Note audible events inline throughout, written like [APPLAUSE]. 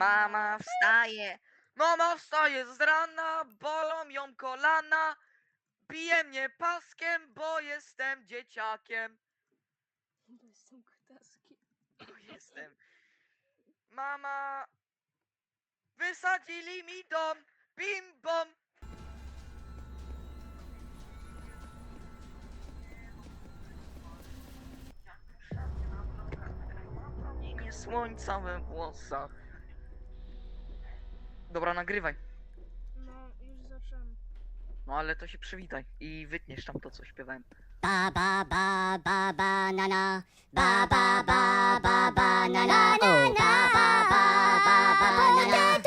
Mama wstaje, mama wstaje z rana, bolą ją kolana, bije mnie paskiem, bo jestem dzieciakiem. Bo jestem kutaskiem. Bo jestem. Mama, wysadzili mi dom, bim bom. Promienie słońca we włosach. Dobra, nagrywaj. No, już zacząłem. No ale to się przywitaj i wytniesz tam to, co śpiewałem. Ba ba ba ba ba na na ba ba ba ba ba na na oh ba ba ba ba ba na na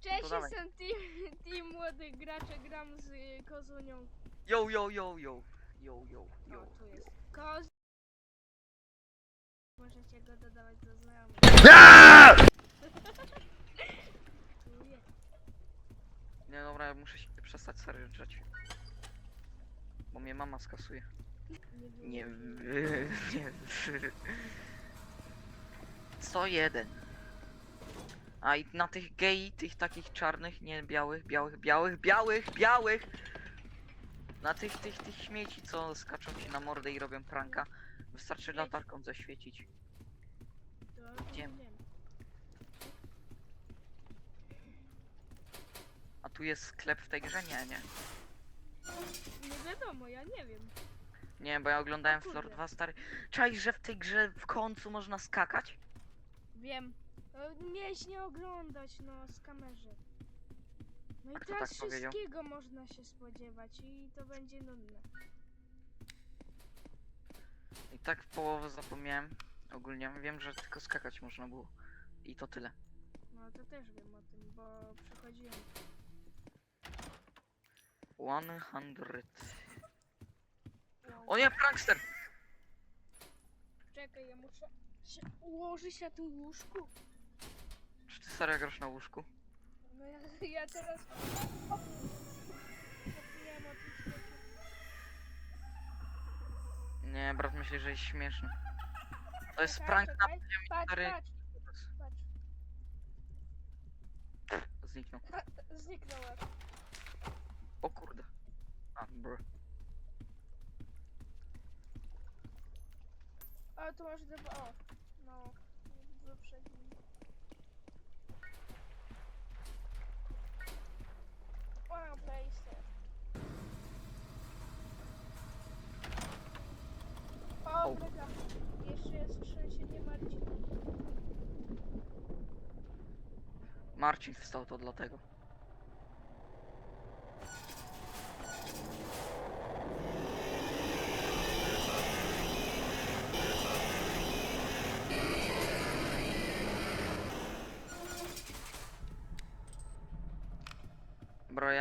Cześć, dawaj. jestem team, team młodych graczy, gram z y, Kozunią. Yo, yo, yo, yo. Yo, yo, O, yo. tu jest. Koz... Możecie go dodawać do znajomych. Tu [LAUGHS] jest. Nie, dobra, ja muszę się przestać serio drzeć. Bo mnie mama skasuje. Nie, Nie, wiem. [LAUGHS] nie. 101. A i na tych gei, tych takich czarnych, nie białych, białych, białych, białych, białych. Na tych, tych, tych śmieci, co skaczą ci na mordę i robią pranka. Wystarczy latarką zaświecić. Nie wiem. A tu jest sklep w tej grze? Nie, nie. Nie wiadomo, ja nie wiem. Nie, bo ja oglądałem kurde. Floor 2 stary. Czaisz, że w tej grze w końcu można skakać? Wiem. No, Miałeś nie oglądać, no, z kamerze. No i kto teraz tak powiedział? wszystkiego można się spodziewać i to będzie nudne. I tak w połowę zapomniałem. Ogólnie wiem, że tylko skakać można było. I to tyle. No to też wiem o tym, bo przechodziłem. 100. Wow. O nie, prankster! Czekaj, ja muszę się ułożyć na tym łóżku. Czy ty serio grasz na łóżku? No ja, [LAUGHS] ja teraz... Nie, brat myśli, że jest śmieszny. To jest Czekaj, prank na czekaj. poziomie Patrz, stary. patrz, patrz. Zniknął. Zniknąłem. O kurde. A, bro. O, tu masz dwa... O, no. O, place. O, bryga. Jeszcze jest trzęsienie Marcin. Marcin wstał to dlatego.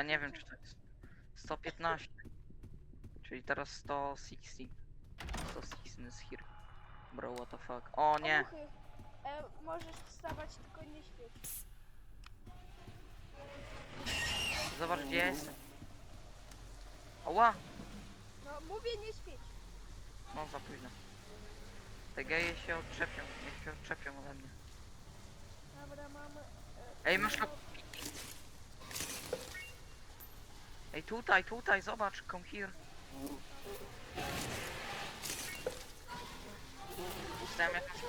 Ja nie wiem czy to jest 115. Czyli teraz 160. 116 is here. Bro, what the fuck. O nie! E, możesz wstawać, tylko nie śpieć. Zobacz gdzie jest. Ała! No, mówię nie śpieć. No za późno. Te geje się odczepią, niech się odczepią ode mnie. Dobra, mamy... E, Ej, masz to- Ej, tutaj, tutaj, zobacz, come here. Dostałem jakąś...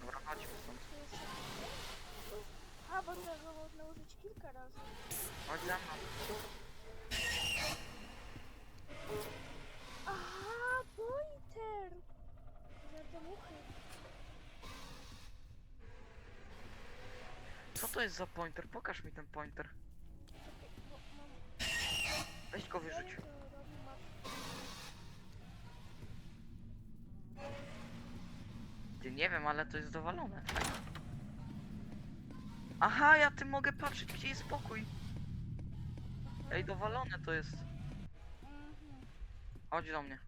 Dobra, chodźmy stąd. A, bo tego można użyć kilka razy. Chodź za mną. Aha, pointer! Za te muchy. Co to jest za pointer? Pokaż mi ten pointer. Weź go wyrzuć. Ty nie wiem, ale to jest dowalone. Aha, ja tym mogę patrzeć, gdzie jest pokój. Ej, dowalone to jest. Chodź do mnie.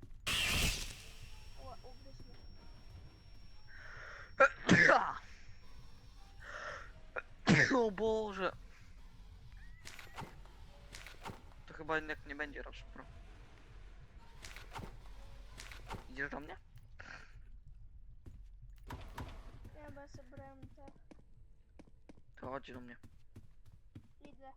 O Boże! To chyba jednak nie będzie Rush Pro. Idziesz do mnie? Ja chyba zebrałem te. To chodź do mnie. Idę.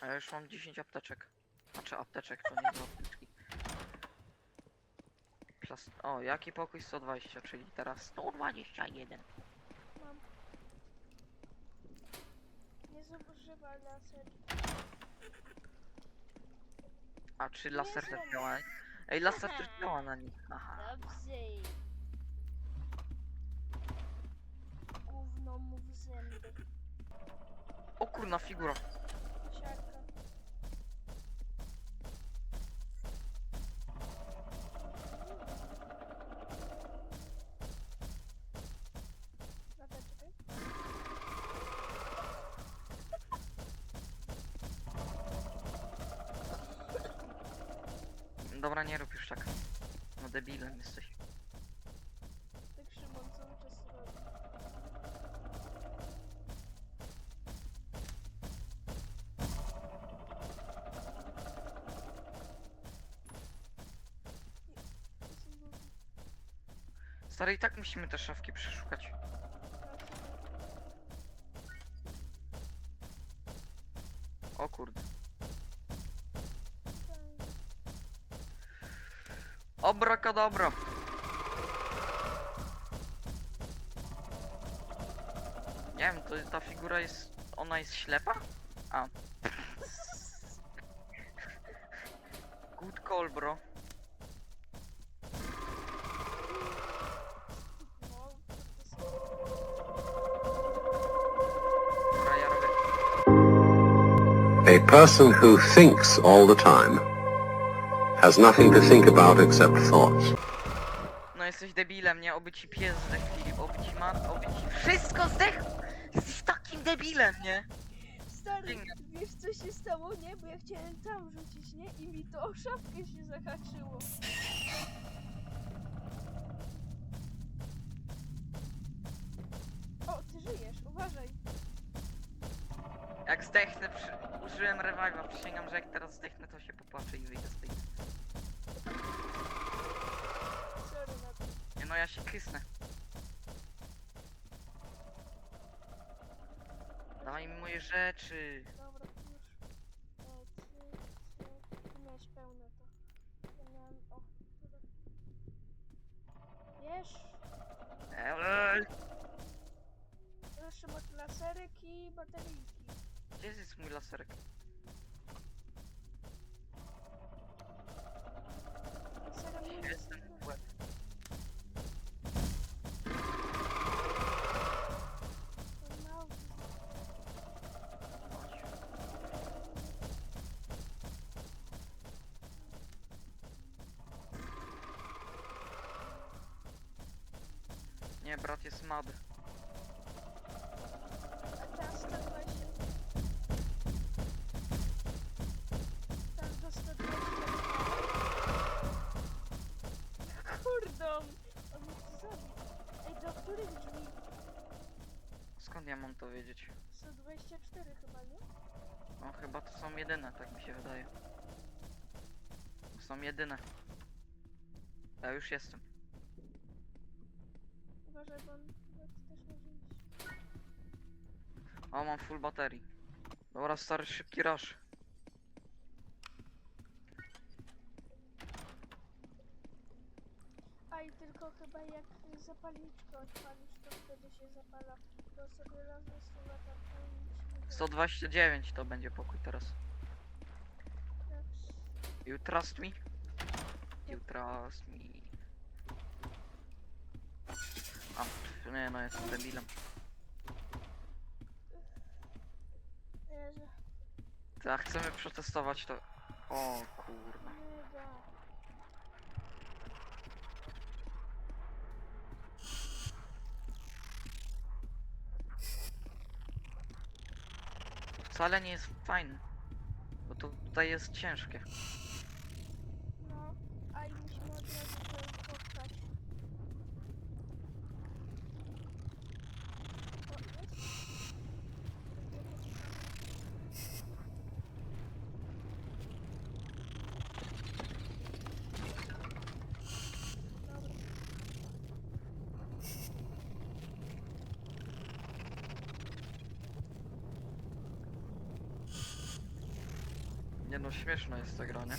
A ja już mam 10 apteczek. Znaczy apteczek, to nie do apteczki. O, jaki pokój 120, czyli teraz 121. Mam. Nie zużywa laser. A czy laser też działa? Ej, laser też działa na nich. Aha. Dobrze. Gówno mu w zęby. O kurna, figura. Dobra, nie rób już tak. No debilem jesteś. Tak Szymon cały czas robi. Stary, i tak musimy te szafki przeszukać. Nie wiem, to ta figura jest... Ona jest ślepa? A. Good call, bro. A person who thinks all the time has nothing to think about except thoughts. No jesteś debilem, nie? Oby ci pies zdechł, oby ci mat, oby ci... Wszystko zdechło! Jesteś takim debilem, nie? Stary, wiesz co się stało, nie? Bo ja chciałem tam rzucić, nie? I mi to o szafkę się zahaczyło. O, ty żyjesz, uważaj. Jak zdechnę, przy... użyłem revive'a, przysięgam, że jak teraz zdechnę, to się popłaczę i wyjdę z tej... Nie no, ja się kysnę. Dawaj mi moje rzeczy. Dobra, już. E, trzy, trzy. Miałeś pełne to. Ja miałem, o, dobra. Wiesz? Eee, Jeszcze masz laserek i bateryjki. Gdzie jest mój laserek? Jestem w. Nie, brat jest mad. Których drzwi? Skąd ja mam to wiedzieć? 124 chyba, nie? No chyba to są jedyne, tak mi się wydaje. To są jedyne. Ja już jestem. Uważaj, bo on chyba tu też może iść. O, mam full baterii. Dobra, stary, szybki rush. I tylko chyba jak zapalniczkę odpalisz, to wtedy się zapala. To sobie raz na 100 latarkę i nic nie 129 to będzie pokój teraz. You trust me? You trust me. A, pff, nie no, jestem debilem. Tak, chcemy przetestować to. O kurna. mega. Wcale nie jest fajne. Bo to tutaj jest ciężkie. No, a i musimy od razu to spotkać. Nie no, śmieszna jest ta gra, nie?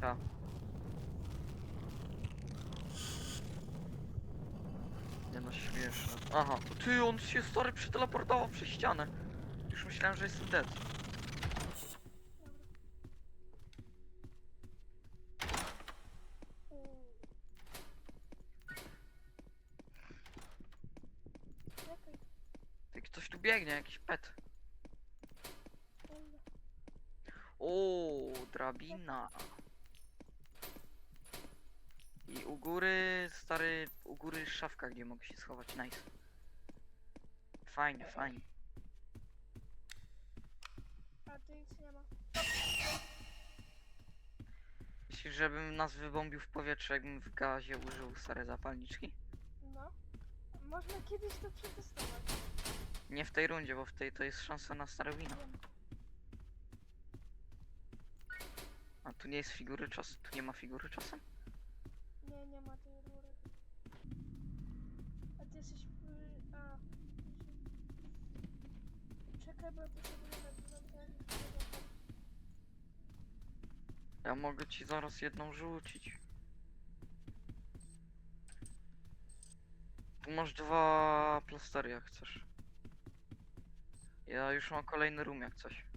Ta. Nie no, śmieszne. Aha, ty, on się stary przeteleportował przez ścianę. Już myślałem, że jestem dead. Ty, ktoś tu biegnie, jakiś pet. kurde. O, drabina. I u góry, stary, u góry szafka, gdzie mogę się schować, nice. Fajnie, fajnie. A tu nic nie ma. Myślisz, żebym nas wybombił w powietrze, jakbym w gazie użył stare zapalniczki? No. Można kiedyś to przetestować. Nie w tej rundzie, bo w tej to jest szansa na stare wino. Wiem. A tu nie jest figury czasu, tu nie ma figury czasem? Nie, nie ma tej rury. A ty jesteś... y, A... Czekaj, bo ja potrzebuję na Ja mogę ci zaraz jedną rzucić. Tu masz dwa plastery jak chcesz. Ja już mam kolejny room jak coś.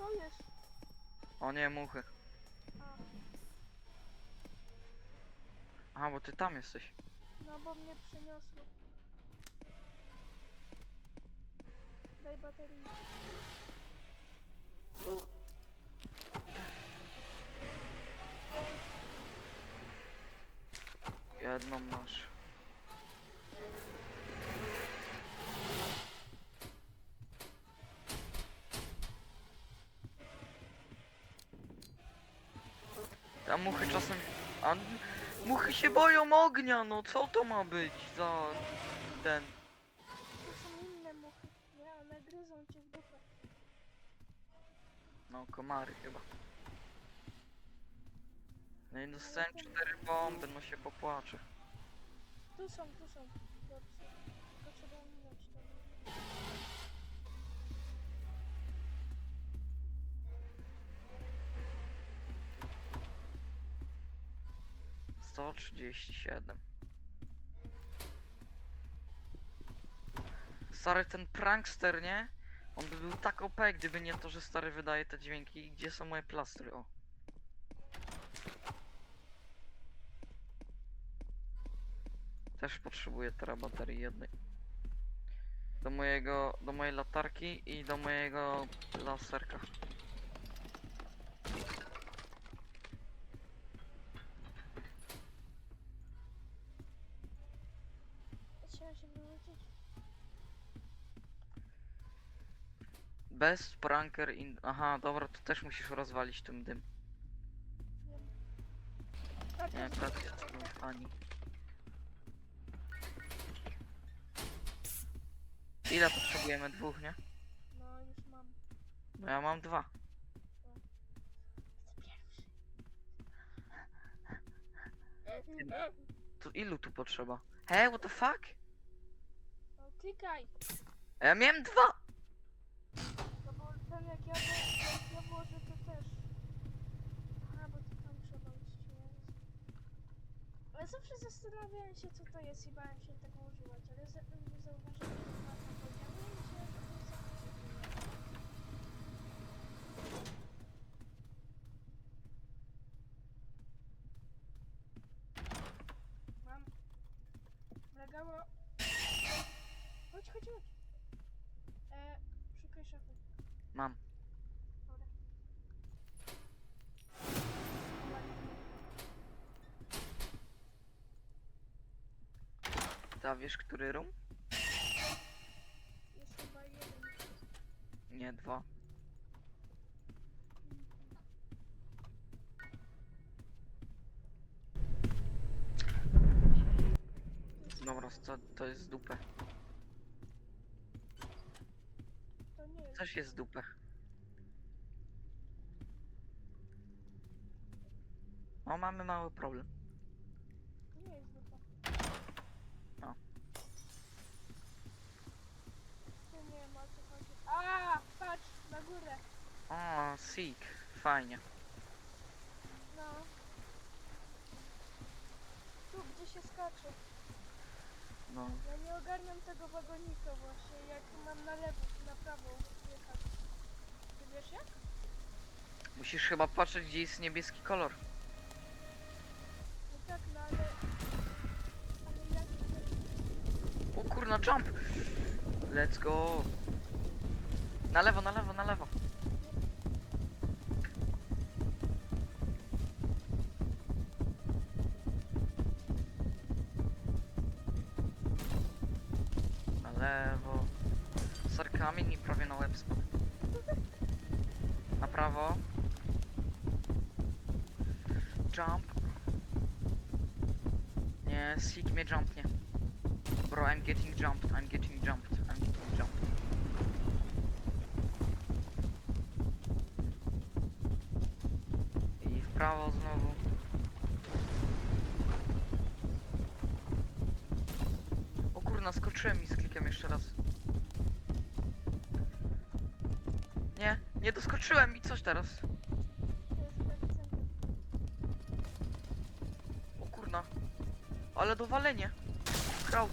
Co jest? O nie, muchy. A, bo ty tam jesteś. no bo mnie przeniosło. Daj baterii. Jedną masz. A muchy czasem... A muchy się boją ognia, no co to ma być za ten... To są inne muchy. Nie, one gryzą cię w dupę. No, komary chyba. No i dostałem cztery bomby, no się popłaczę. Tu są, tu są. 137. Stary ten prankster, nie? On by był tak OP, gdyby nie to, że stary wydaje te dźwięki. Gdzie są moje plastry? O. Też potrzebuję teraz baterii jednej. Do mojego, do mojej latarki i do mojego laserka. Trzeba się wywrócić. Bez pranker in... Aha, dobra, to też musisz rozwalić tym dym. Nie, tak jest mój fani. Ile potrzebujemy? Dwóch, nie? No, już mam. No ja mam dwa. To ilu tu potrzeba? Hey, what the fuck? No, klikaj. A Ja miałem dwa! Jak ja, jak ja włożę to też. Aha, bo to tam trzeba iść. Ale zawsze zastanawiałem się co to jest i bałem się tego używać, ale nie zauważyłem, że to ma tam podziały i to jest Mam. Legało. Chodź, chodź, chodź. E, szukaj szafy. Mam. Dobra. Wiesz, który room? Jest chyba jeden. Nie, dwa. Dobra, to, to jest dupę. Jest. Też jest dupę. Mamy mały problem. Nie jest O, Seek. Fajnie. No. Tu, gdzie się skacze. No. Ja nie ogarniam tego wagonika właśnie, jak mam na lewo, na prawo jechać. Ty wiesz jak? Musisz chyba patrzeć, gdzie jest niebieski kolor. No tak, no ale... Ale jak... O kurna, jump! Let's go! Na lewo, na lewo, na lewo. Kamień mi prawie na łeb spadł. Na prawo. Jump. Nie, Seek mnie jumpnie. Bro, I'm getting jumped, I'm getting jumped, I'm getting jumped. I w prawo znowu. O kurna, skoczyłem i z klikiem jeszcze raz. Nie, doskoczyłem i coś teraz? O kurna. Ale dowalenie. Crouch.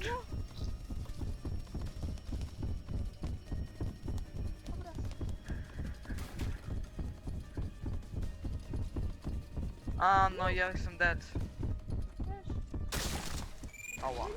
A, no ja jestem dead. Ała.